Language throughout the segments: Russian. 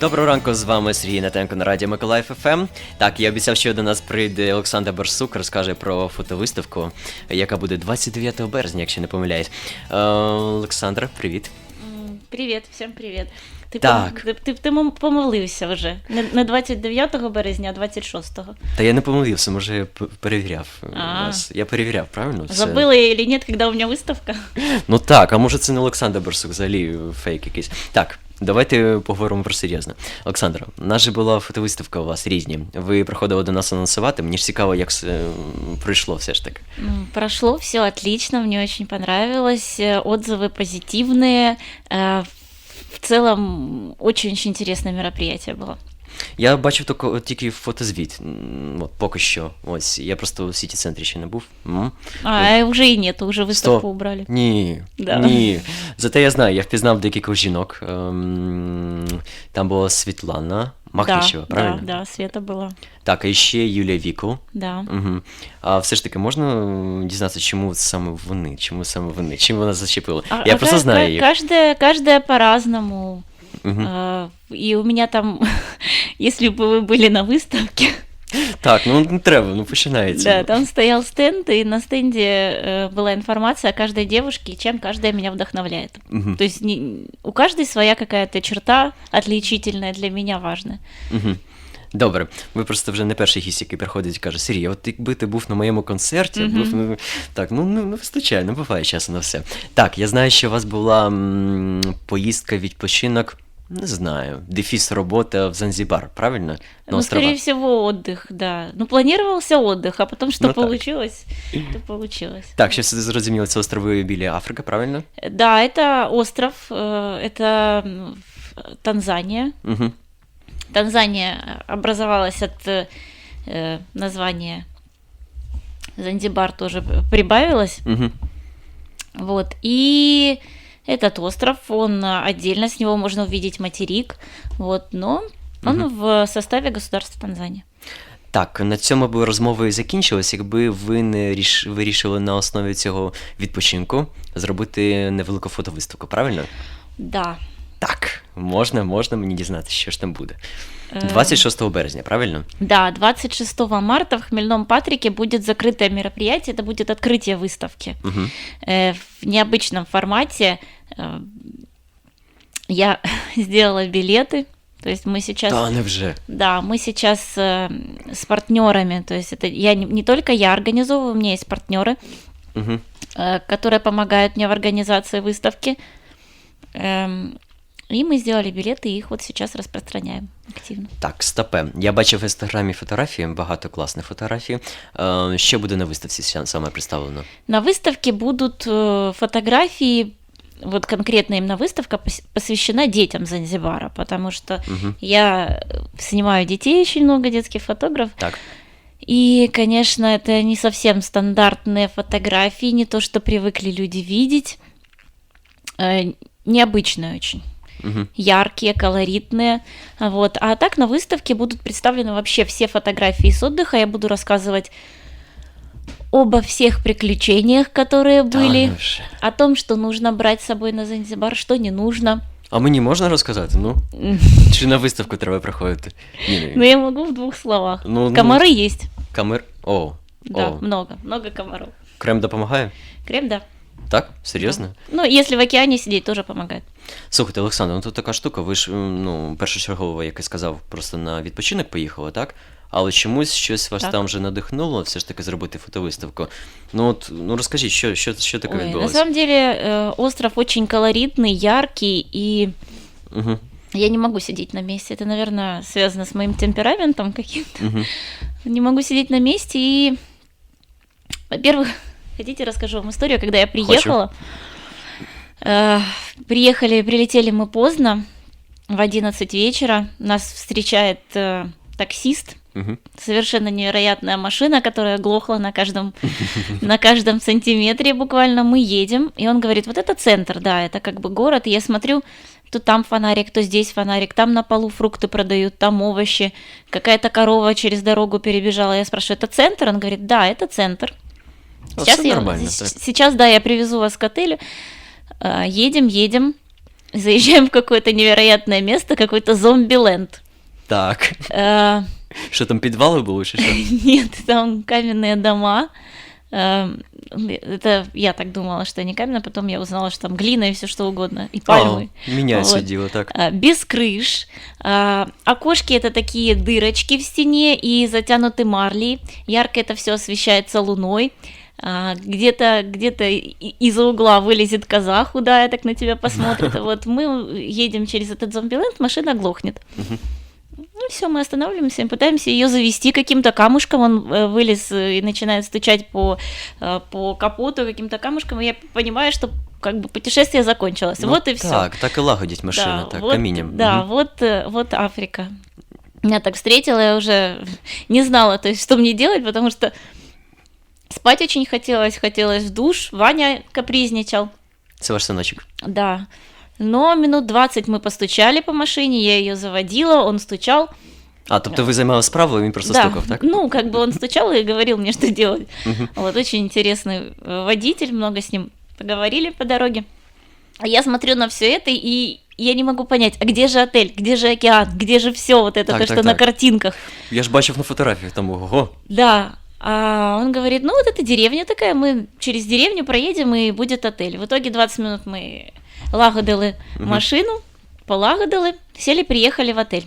Доброго ранку, з вами Сергій Натенко на радіо Миколаїв ФМ. Так, я обіцяв, що до нас прийде Олександр Барсук, розкаже про фотовиставку, яка буде 29 березня, якщо не помиляюсь. Е, Олександр, привіт. Привіт, всім привіт. Ти, Так. пом- ти, ти, ти мом- помилився вже. Не, не 29 березня, а 26-го. Та я не помилився, може я п- перевіряв А. вас. Я перевіряв, правильно? Це- Забыла я или нет, когда у меня выставка? Ну так, а може це не Олександр Барсук, взагалі фейк якийсь. Так, давайте поговоримо про серйозне. Олександр, у нас же була фотовиставка у вас різні. Ви приходили до нас анонсувати. Мені ж цікаво, як все м, пройшло все ж таки. М, Прошло все отлично, мне очень понравилось. э, Отзывы позитивные. э, В целом, очень-очень интересное мероприятие было. Я бачив тако, тільки фотозвіт. м, От, поки що. Ось, я просто у сіті центрі ще не був. М. А, уже и нету, уже выставку Стоп. убрали. Ні, Да. ні. Зате я знаю, я впізнав декількох жінок. Ем, Там була Світлана Махнищева, да, правильно? Да, да, Света была. Так, а ще Юлія Віку. Да. Угу. А все ж таки можна м, дізнатися, чому саме вони? Чому саме вони? Чим вона зачепила? А- я а просто ка- знаю ка- їх. Каждая, каждая по-разному. Угу. А, И у меня там, если бы вы были на выставке, Так, ну не треба, ну починається. да, там стоял стенд, и на стенде э, была информация о каждой девушке, и чем каждая меня вдохновляет. Угу. То есть не- у каждой своя какая-то черта отличительная для меня важная. Угу. Добре, ви просто вже не перший гість, який приходить і каже: Сергій, от якби ти був на моєму концерті, Мгм. був ну, так, ну не, не вистачає, не буває часу на все. Так, я знаю, що у вас була м, поїздка відпочинок, не знаю, дефіс робота в Занзібар, правильно? На ну, островах. скорее всего, отдых, да. Ну, планировался отдых, а потом что Ну, так. получилось, то получилось. Так, ще все зрозуміло, це острови біля Африки, правильно? Да, это остров, э, это м, в- Танзания. Угу. Танзания образовалась от э, э, названия Занзибар тоже прибавилось. Угу. Вот. И этот остров, он а, отдельно, с него можно увидеть материк. Вот, но он Мгм. в составе государства Танзания. Так, на цьому би розмова і закінчилась, якби ви не ріш... вирішили на основі цього відпочинку зробити невелику фотовиставку, правильно? Да. Так, можна, можна мені дізнатися, що ж там буде. Э, 26 березня, правильно? Да, 26 марта в Хмельном Патрике будет закрытое мероприятие, это будет открытие выставки. Угу. Э, в необычном формате. Э, Я сделала билеты, то есть мы сейчас... Та невже. Да, мы сейчас э, с партнерами, то есть это я не, не только я организовываю, у меня есть партнеры, Угу. э, которые помогают мне в организации выставки. Эм, и мы сделали билеты, и их вот сейчас распространяем активно. Так, стопе. Я бачив в інстаграмі фотографії, багато класних фотографій. Е, що буде на виставці ся- саме представлено? На выставке будут э, фотографии, вот конкретно именно выставка пос- посвящена детям Занзибара, потому что Угу. я э, снимаю детей, очень много детских фотографов, Так. И, конечно, это не совсем стандартные фотографии, не то, что привыкли люди видеть. Э, Необычные очень. Угу. Яркие, колоритные. Вот. А так на выставке будут представлены вообще все фотографии с отдыха. Я буду рассказывать обо всех приключениях, которые были, о том, что нужно брать с собой на Занзибар, что не нужно. А мені можна розказати? Ну? М, Чи на виставку треба приходити? Ні, ні. Но я могу в двух словах. Ну, ну, Комары есть. Камер. О, Да, о. много, много комаров. Крем допомагає? Крем, да. Так? Серйозно? Ну, если в океане сидеть, тоже помогает. Слухайте, Олександр, ну тут така штука, ви ж м, ну, першочергово, як я сказав, просто на відпочинок поїхали, так? Але чомусь щось вас Так. там вже надихнуло все ж таки зробити фотовиставку. Ну от ну розкажіть, що, що, що таке Ой, на відбулося? самом деле э, остров очень колоритный, яркий, и Угу, я не могу сидеть на месте. Это, наверное, связано с моим темпераментом каким-то. угу. Не могу сидеть на месте. И, во-первых, хотите, расскажу вам историю, когда я приехала. Э, приехали, прилетели мы поздно, в 11 вечера. Нас встречает э, таксист, Угу. совершенно невероятная машина, которая глохла на каждом, на каждом сантиметре буквально. Мы едем, и он говорит, вот это центр, да, это как бы город. И я смотрю, то там фонарик, то здесь фонарик, там на полу фрукты продают, там овощи, какая-то корова через дорогу перебежала. Я спрашиваю, это центр? Он говорит, да, это центр. Ну, Сейчас, я, так. сейчас, да, я привезу вас к отелю. А, Едем, едем. заезжаем в какое-то невероятное место, какой-то зомби-ленд. Так. Э, Що там підвали були чи що? Нет, там каменные дома. Э, Это я так думала, что они каменные, потом я узнала, что там глина и все что угодно, и пальмы. А, Міняється Вот. діло, так. А, без крыш. А, Окошки это такие дырочки в стене и затянуты марлей. Ярко это все освещается луной. А, Где-то где-то и- из-за угла вылезет коза худая, так на тебя посмотрит. Вот мы едем через этот зомбиленд, машина глохнет. Мгм. Ну все, мы останавливаемся и пытаемся ее завести каким-то камушком. Он э, вылез э, и начинает стучать по, э, по капоту каким-то камушком. И я понимаю, что как бы путешествие закончилось. Ну, вот и все. Так, так і лагодять машини, так, вот, камінням. Да, Мгм. вот, вот Африка. Меня так встретила, я уже не знала, то есть, что мне делать, потому что спать очень хотелось, хотелось в душ. Ваня капризничал, Це ваш синочок. да. Но минут 20 мы постучали по машине, я ее заводила, он стучал. А, тобто ви займали справу, він просто да, стукав, так? ну, как бы он стучал и говорил мне, что делать. Вот очень интересный э, водитель, много с ним поговорили по дороге. А я смотрю на все это, и я не могу понять, а где же отель, где же океан, где же все вот это, Так, то, так, что на так. картинках. Я ж бачив на фотографіях, там ого. Да. А он говорит, ну вот это деревня такая, мы через деревню проедем, и будет отель. В итоге 20 минут мы лагодили Мгм. машину, полагодили, сели, приехали в отель.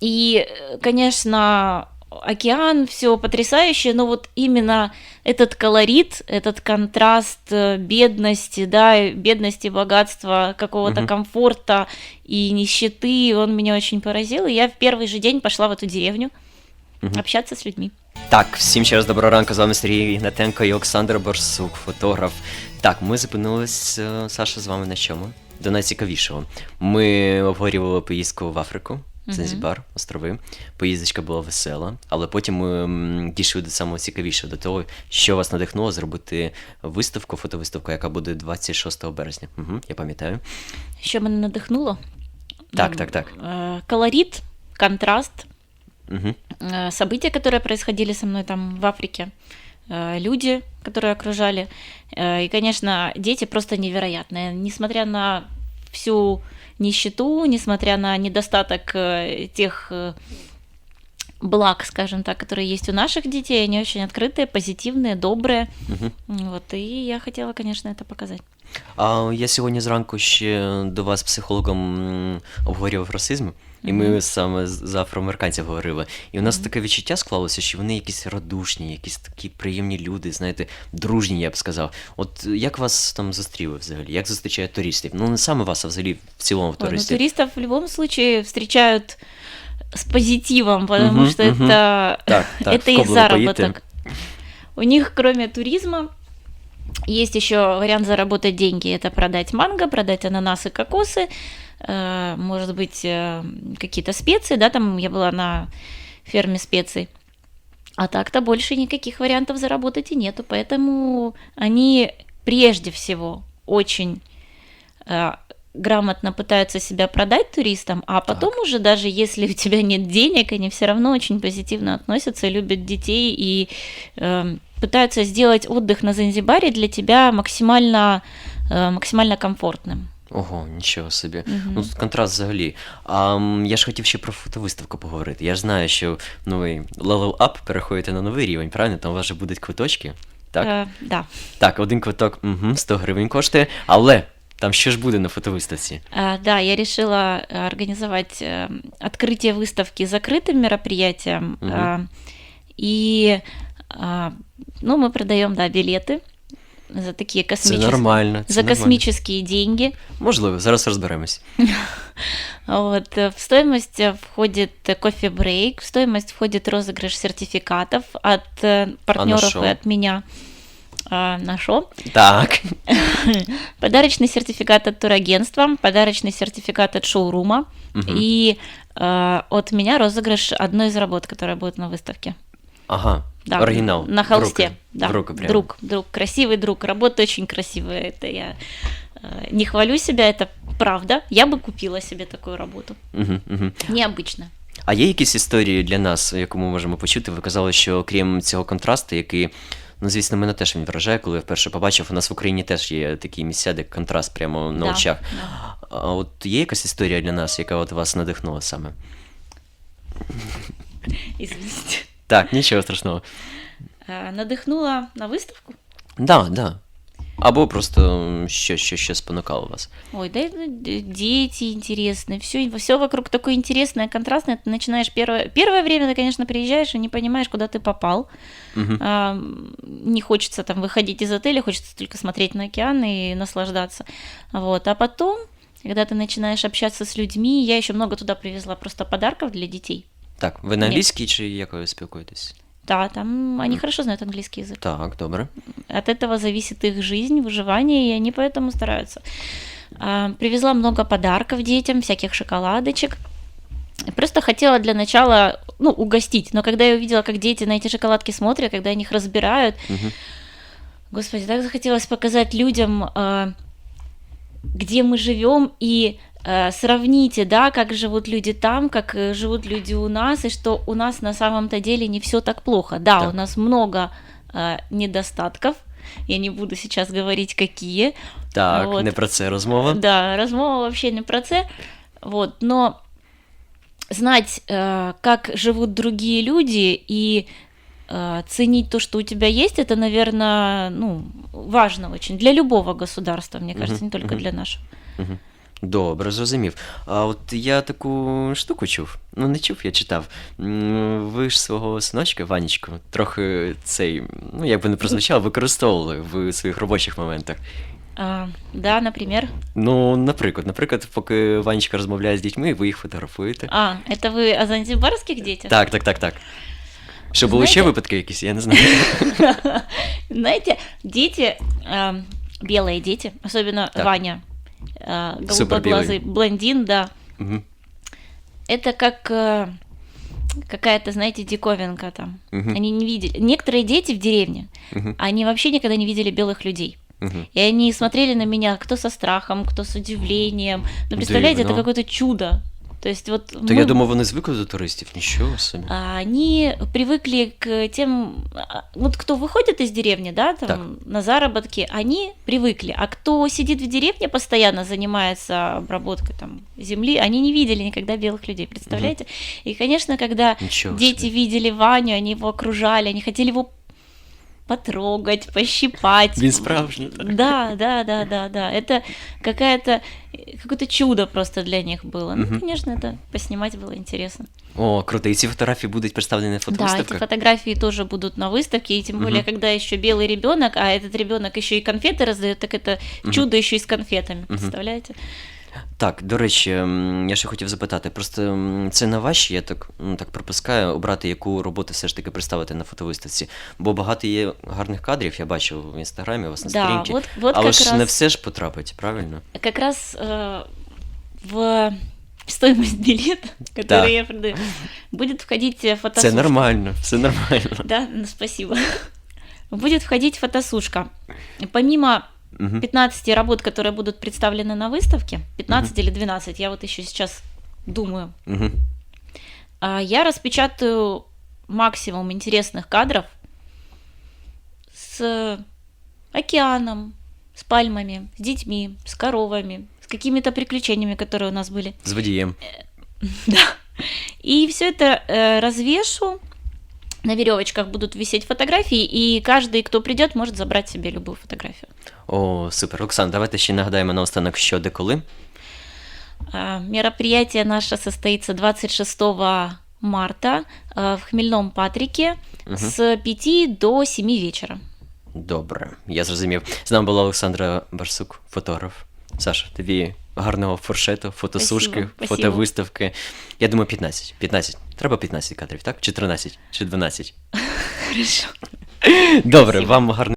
И, конечно, океан, все потрясающе, но вот именно этот колорит, этот контраст э, бедности, да, бедности, богатства, какого-то Мгм. комфорта и нищеты, он меня очень поразил. И я в первый же день пошла в эту деревню Мгм. общаться с людьми. Так, всім ще раз доброго ранку, з вами Сергій Гнатенко і Олександр Борсук, фотограф. Так, ми зупинились, е, Саша, з вами на чому? До найцікавішого. Ми обговорювали поїздку в Африку. Занзібар, острови. Поїздочка була весела, але потім ми дійшли до самого цікавішого, до того, що вас надихнуло зробити виставку, фотовиставку, яка буде 26 березня. Угу, я пам'ятаю. Що мене надихнуло? Так, так, так. э, Колорит, контраст, Угу. события, которые происходили со мной там в Африке, э, люди, которые окружали. Э, И, конечно, дети просто невероятные. Несмотря на всю нищету, несмотря на недостаток тех благ, скажем так, которые есть у наших детей, они очень открытые, позитивные, добрые. Угу. Вот, и я хотела, конечно, это показать. А я сьогодні зранку ще до вас психологом м, обговорював расизм, і ми Мгм. саме з з афроамериканців говорили. І у нас Мгм. таке відчуття склалося, що вони якісь радушні, якісь такі приємні люди, знаєте, дружні, я б сказав. От як вас там зустріли взагалі? Як зустрічають туристів? Ну не саме вас, а взагалі в цілому в Ой, ну, туристів. туристов в любом случае встречают с позитивом, потому Мгм, что мгм. это, Так, так, это их заработок. У них, кроме туризма, есть еще вариант заработать деньги. Это продать манго, продать ананасы, кокосы, э, может быть, э, какие-то специи, да, там я была на ферме специй. А так-то больше никаких вариантов заработать и нету, поэтому они прежде всего очень э, грамотно пытаются себя продать туристам, а потом уже даже если у тебя нет денег, они все равно очень позитивно относятся, любят детей и э, пытаются сделать отдых на Занзибаре для тебя максимально, э, максимально комфортным. Ого, нічого собі. Мгм. Ну тут контраст взагалі. А м, я ж хотів ще про фотовиставку поговорити. Я ж знаю, що ну, ви level up переходите на новий рівень, правильно? Там у вас вже будуть квиточки. Так? Э, да. Так, один квиток угу, 100 гривень коштує, але там що ж буде на фотовиставці? А, Да, я решила э, организовать э, открытие выставки закрытым мероприятием. Мгм. а, И а, ну, мы продаем, да, билеты за такие Це космические, нормально. Це за нормально. космические деньги. Можливо, зараз розберемось. Вот, э, в стоимость входит кофе-брейк, в стоимость входит розыгрыш сертификатов от партнеров шо? и от меня а, на шо. Так. Подарочный сертификат от турагентства, подарочный сертификат от шоурума Мгм. и э, от меня розыгрыш одной из работ, которая будет на выставке. Ага. Да, Оригинал. На В холсте. руки. Да. В руки прямо. Друг, друг, красивый друг. Работа очень красивая. Это я э, не хвалю себя, это правда. Я бы купила себе такую работу. Угу, угу. Необычно. А є якісь історії для нас, яку ми можемо почути? Ви казали, що крім цього контрасту, який Ну, звісно, мене теж він вражає, коли я вперше побачив. У нас в Україні теж є такі місця, де контраст прямо на Да, очах. да. А от є якась історія для нас, яка от вас надихнула саме? Так, нічого страшного. Надихнула на выставку? Да, да. Або просто м, що, що, що спонукало вас. Ой, да это д- дети интересные, все, все вокруг такое интересное, контрастное. Ты начинаешь первое, первое время, ты, конечно, приезжаешь и не понимаешь, куда ты попал. Угу. А, м, не хочется там выходить из отеля, хочется только смотреть на океан и наслаждаться. Вот. А потом, когда ты начинаешь общаться с людьми, я еще много туда привезла просто подарков для детей. Так, ви на англійській чи як ви спілкуєтесь? Да, там они хорошо знают английский язык. Так, добре. От этого зависит их жизнь, выживание, и они поэтому стараются. А, Привезла много подарков детям, всяких шоколадочек. Просто хотела для начала, ну, угостить. Но когда я увидела, как дети на эти шоколадки смотрят, когда они их разбирают, Угу. Господи, так захотелось показать людям, а, где мы живем, и сравните, да, как живут люди там, как э, живут люди у нас, и что у нас на самом-то деле не все так плохо. Да, Да. у нас много а, недостатков. Я не буду сейчас говорить, какие. Так, Вот. не про це розмова. Да, размова вообще не про це. Вот, но знать, э, как живут другие люди и э, ценить то, что у тебя есть, это, наверное, ну, важно очень для любого государства, мне кажется, Мгм, не только мгм. для нашего. Мгм. Добре, зрозумів. А от я таку штуку чув. Ну, не чув, я читав. М, Ви ж свого синочка, Ванечку, трохи цей, ну як би не прозвучало, використовували в своїх робочих моментах. А, да, например. Ну, наприклад, наприклад, поки Ванечка розмовляє з дітьми, ви їх фотографуєте. А, это вы о занзибарских детях? Так, так, так, так. Що були ще Знаєте- випадки якісь, я не знаю. Знаете, дети, э, белые дети, особенно Так. Ваня, э, Супер голубоглазый блондин, да, Мгм, это как э, какая-то, знаете, диковинка там. мгм, Они не видели. Некоторые дети в деревне, мгм, они вообще никогда не видели белых людей. мгм. И они смотрели на меня кто со страхом, кто с удивлением. Ну, представляете, это Дивно. какое-то чудо. То есть вот То мы- я думав, вони звикли до туристів, нічого собі. а, они привыкли к тем, а, вот кто выходит из деревни, да, там Так. на заработки, они привыкли, а кто сидит в деревне постоянно занимается обработкой там земли, они не видели никогда белых людей, представляете? И, конечно, когда Нічого дети собі. видели Ваню, они его окружали, они хотели его потрогать, пощипать. Він справжній. так. Да, да, да, да, да. Это какая-то какое-то чудо просто для них было. Мгм. Ну, конечно, это поснимать было интересно. О, круто. І ці фотографії будуть представлені на Да, эти фотовиставках? фотографии тоже будут на выставке, и тем более, Мгм. когда еще белый ребенок, а этот ребенок еще и конфеты раздает, так это Мгм. чудо еще и с конфетами, Мгм. представляете? Так, до речі, м, я ще хотів запитати. Просто м, це на ваші, я так, м, так пропускаю, обрати, яку роботу все ж таки представити на фотовиставці. Бо багато є гарних кадрів, я бачив в інстаграмі, у вас на Да, сторінці. вот, вот Але как ж раз, не все ж потрапить, правильно? как раз э, в стоимость билета, который Да. я продаю, будет входить э, Це фотосушка. нормально, все нормально. Да, ну, спасибо. Будет входить фотосушка. Помимо Мгм. 15 работ, которые будут представлены на выставке, 15 или 12, я вот еще сейчас думаю, а, я распечатаю максимум интересных кадров с океаном, с пальмами, с детьми, с коровами, с какими-то приключениями, которые у нас были. З водієм. Да. И все это э, развешу На веревочках будут висеть фотографии, и каждый, кто придет, может забрать себе любую фотографию. О, супер. Оксан, давайте ще нагадаємо наостанок, що де коли. А, Мероприятие наше состоится 26 марта а, в Хмельном Патрике Мгм. с 5 до 7 вечера. Добре, я зрозумів. З нами була Олександра Барсук, фотограф. Саша, тобі гарного фуршету, фотосушки, Спасибо, спасибо. фотовиставки. Я думаю, 15. 15. Треба 15 кадрів, так? Чи 13, чи 12. Хорошо. Добре, Спасибо. вам гарно.